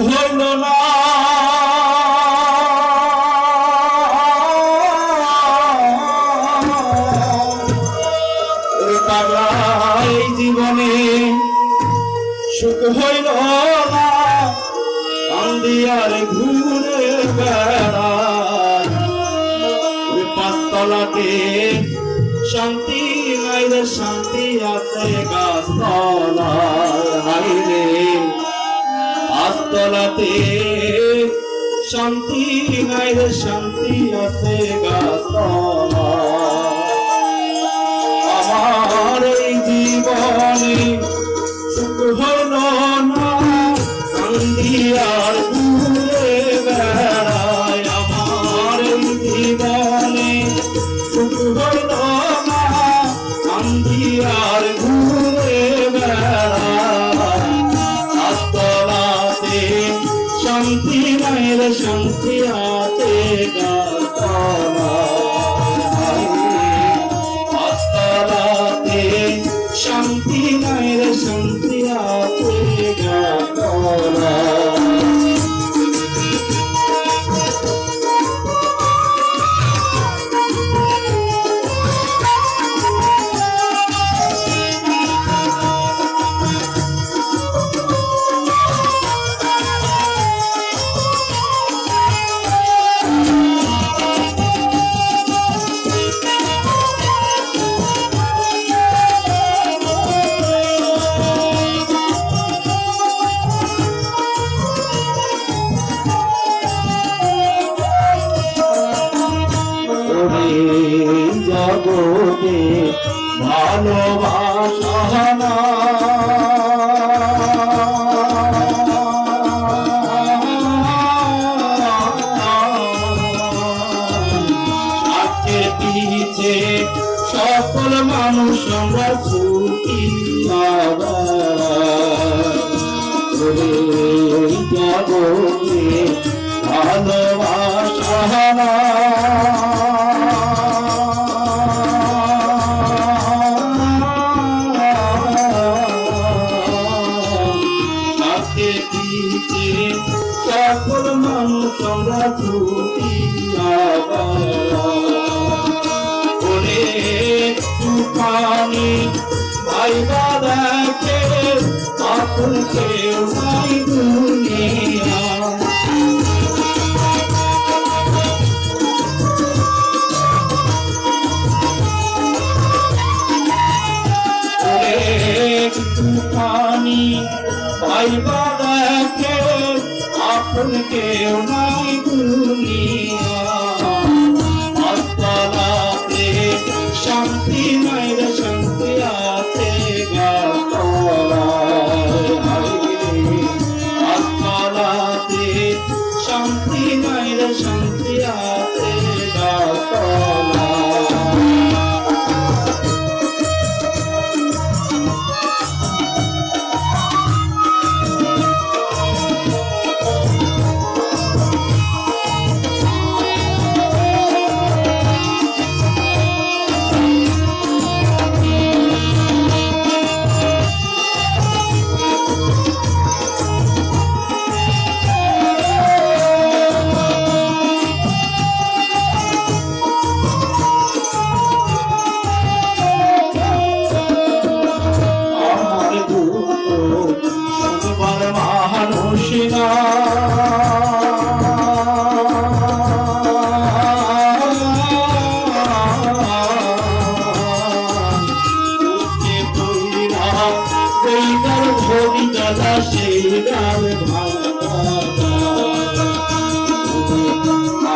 হইল না। জীবনে সুখ হইল না। আন্দিয়ার ঘুরে বেড়ায় পাঁচতলাতে শান্তি নাই শান্তি আছে গাছতলায়। হাই রে। পাঁচতলাতে শান্তি নাই রে শান্তি আছে আমার এই জীবনে সুখ হল না কান্দিয়ার শান্তি আছে। জগতে ভালোবাসা না। সকল মানুষ আমরা ছুটি ওরে জগতে তুফানি ভাইবা দেখে আপন কেউ নাই দুনিয়া তুফানি পাইবা দেখে আপন কেউ নাই শান্তি নাই রে শান্তি আছে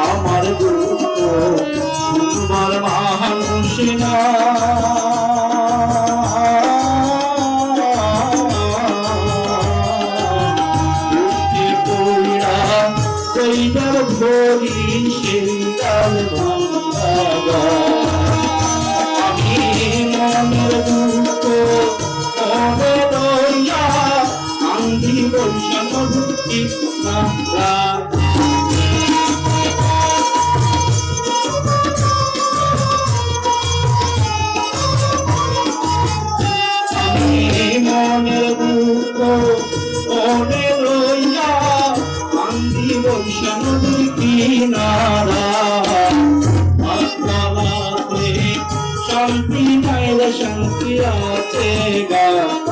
আমার দুঃখ শুধবার মানুষ না ভরি সেই আমি মনের দুঃখ মনে লইয়া ঈশা নদীর কিনারা শান্তি নাই শান্তি আছে গাছপালা